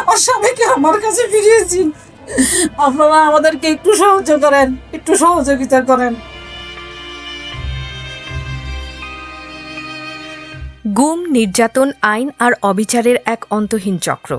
আমার স্বামীকে আমার কাছে ফিরিয়েছি। আপনারা আমাদেরকে একটু সাহায্য করেন, একটু সহযোগিতা করেন। গুম, নির্যাতন, আইন আর অবিচারের এক অন্তহীন চক্র।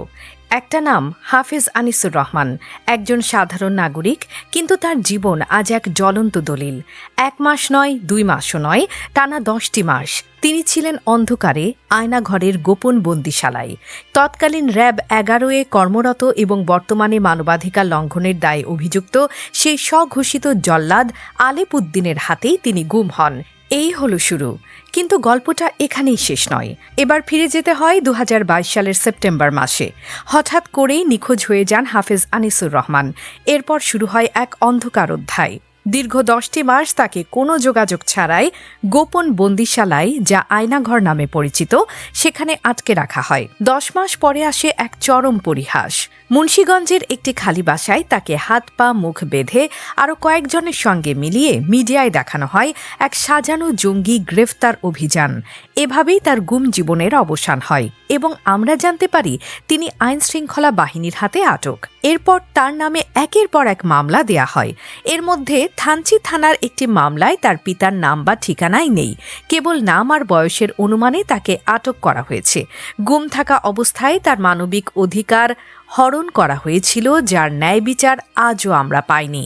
একটা নাম হাফেজ আনিসুর রহমান, একজন সাধারণ নাগরিক, কিন্তু তার জীবন আজ এক জ্বলন্ত দলিল। এক মাস নয়, দুই মাসও নয়, টানা দশটি মাস। তিনি ছিলেন অন্ধকারে আয়নাঘরের গোপন বন্দিশালায়। তৎকালীন র্যাব এগারোয়ে কর্মরত এবং বর্তমানে মানবাধিকার লঙ্ঘনের দায়ে অভিযুক্ত সেই স্বঘোষিত জল্লাদ আলেপ উদ্দিনের হাতেই তিনি গুম হন। এই হলো শুরু। কিন্তু গল্পটা এখানেই শেষ নয়। এবার ফিরে যেতে হয় দু হাজার বাইশ সালের সেপ্টেম্বর মাসে। হঠাৎ করেই নিখোঁজ হয়ে যান হাফেজ আনিসুর রহমান। এরপর শুরু হয় এক অন্ধকার অধ্যায়। দীর্ঘ দশটি মাস তাকে কোনো যোগাযোগ ছাড়াই গোপন বন্দিশালায় যা আয়নাঘর নামে পরিচিত, সেখানে আটকে রাখা হয়। দশ মাস পরে আসে এক চরম পরিহাস। মুন্সীগঞ্জের একটি খালি বাসায় তাকে হাত, পা, মুখ বেঁধে আরও কয়েকজনের সঙ্গে মিলিয়ে মিডিয়ায় দেখানো হয় এক সাজানো জঙ্গি গ্রেফতার অভিযান। এভাবেই তার গুম জীবনের অবসান হয় এবং আমরা জানতে পারি তিনি আইন শৃঙ্খলা বাহিনীর হাতে আটক। এরপর তার নামে একের পর এক মামলা দেয়া হয়। এর মধ্যে থানচি থানার একটি মামলায় তার পিতার নাম বা ঠিকানাই নেই। কেবল নাম আর বয়সের অনুমানে তাকে আটক করা হয়েছে। গুম থাকা অবস্থায় তার মানবিক অধিকার হরণ করা হয়েছিল, যার ন্যায় বিচার আজও আমরা পাইনি।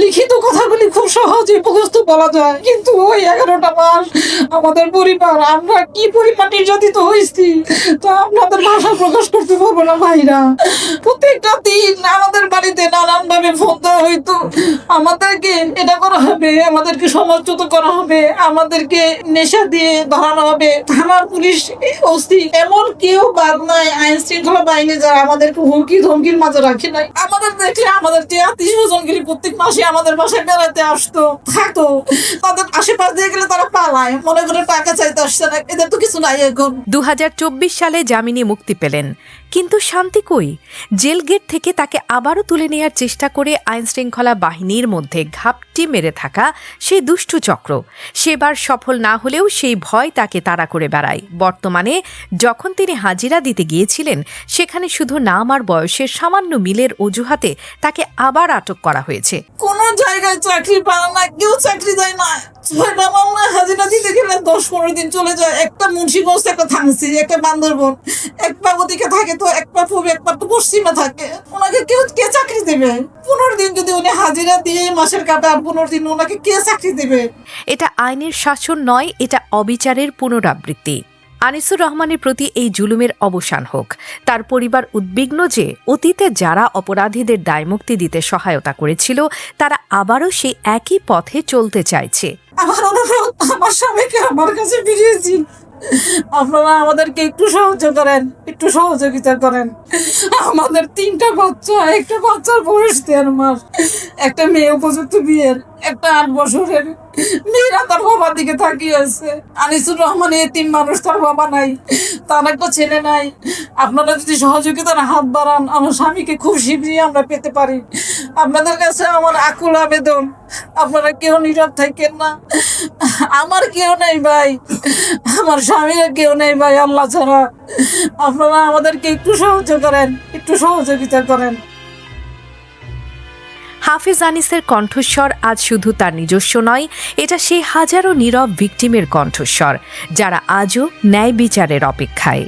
লিখিত কথাগুলি খুব সহজে মুখস্থ বলা যায়, কিন্তু ওই এগারোটা মাস আমাদের পরিবার, আমরা কি পরিমাণ নির্যাতিত হয়েছি, তা আপনাদের ভাষা প্রকাশ করতে পারব না ভাইরা। প্রত্যেকটা দিন আমাদের বাড়িতে নানান ভাবে ফোন দেওয়া হইতো, আমাদেরকে এটা করা হবে, আমাদেরকে সমাজচ্যুত করা হবে, আমাদেরকে নেশা দিয়ে ধরানো হবে, থানার পুলিশ ওসি এমন কেউ বাদ নাই আইন শৃঙ্খলা বাহিনী যারা আমাদেরকে হুমকি ধমকির মাঝে রাখি নাই। আমাদের দেখলে আমাদের যে আত্মীয় স্বজনগিরি প্রত্যেক মাসে আমাদের বাসায় বেড়াতে আসতো, থাকতো। তাদের আশেপাশ দিয়ে গেলে তারা পালায়, মনে করে টাকা চাইতে আসছে না, এদের তো কিছু নাই এখন। দু সালে জামিনে মুক্তি পেলেন। কিন্তু শান্তি কই? জেল গেট থেকে তাকে আবারও তুলে নেয়ার চেষ্টা করে আইন শৃঙ্খলা বাহিনীর মধ্যে ঘাপটি মেরে থাকা সেই দুষ্টু চক্র। সেবার সফল না হলেও সেই ভয় তাকে তাড়া করে বেড়ায়। বর্তমানে যখন তিনি হাজিরা দিতে গিয়েছিলেন, সেখানে শুধু নাম আর বয়সের সামান্য মিলের অজুহাতে তাকে আবার আটক করা হয়েছে। কোন জায়গায় চাকরি না কেউ চাকরি দেয় না। হাজিরা দশ পনেরো দিন চলে যায়। একটা মুন্সিগঞ্জ, একটা থানসি একটা বান্দরবন, এক পা ওদিকে থাকে তো এক পা পূর্বে এক পা তো পশ্চিমে থাকে। ওনাকে কেউ কে চাকরি দেবে? পনেরো দিন যদি উনি হাজিরা দিয়ে মাসের কাটার পনেরো দিন ওনাকে কে চাকরি দেবে? এটা আইনের শাসন নয় এটা অবিচারের পুনরাবৃত্তি। আনিসুর রহমানের প্রতি এই জুলুমের অবসান হোক। তার পরিবার উদ্বিগ্ন যে অতীতে যারা অপরাধীদের দায়মুক্তি দিতে সহায়তা করেছিল তারা আবারও সেই একই পথে চলতে চাইছে। আমার অনুরোধ আমার স্বামীকে আমার কাছে ফিরিয়েছি আপনারা আমাদেরকে একটু সাহায্য করেন, একটু সহযোগিতা করেন। আমাদের তিনটা বাচ্চা, একটা বাচ্চার বয়স দেড় মাস, একটা মেয়ে উপযুক্ত বিয়ের, একটা আট বছরের। মেয়েরা তার বাবার দিকে তাকিয়ে আছে। আনিসুর রহমান এ তিন মানুষ, তার বাবা নাই, তার একটা ছেলে নাই। আপনারা যদি সহযোগিতার হাত বাড়ান, আমার স্বামীকে খুব শীঘ্রই আমরা পেতে পারি। আপনাদের কাছে আমার আকুল আবেদন, আপনারা কেউ নীরব থাকেন না। আমার কেউ নেই ভাই। আমার স্বামীর কেউ নেই ভাই, আল্লাহ ছাড়া। আপনারা আমাদেরকে একটু সাহায্য করেন, একটু সহযোগিতা করেন। হাফিজ আনিসের কণ্ঠস্বর আজ শুধু তার নিজস্ব নয়, এটা সেই হাজারো নীরব ভিকটিমের কণ্ঠস্বর, যারা আজও ন্যায় বিচারের অপেক্ষায়।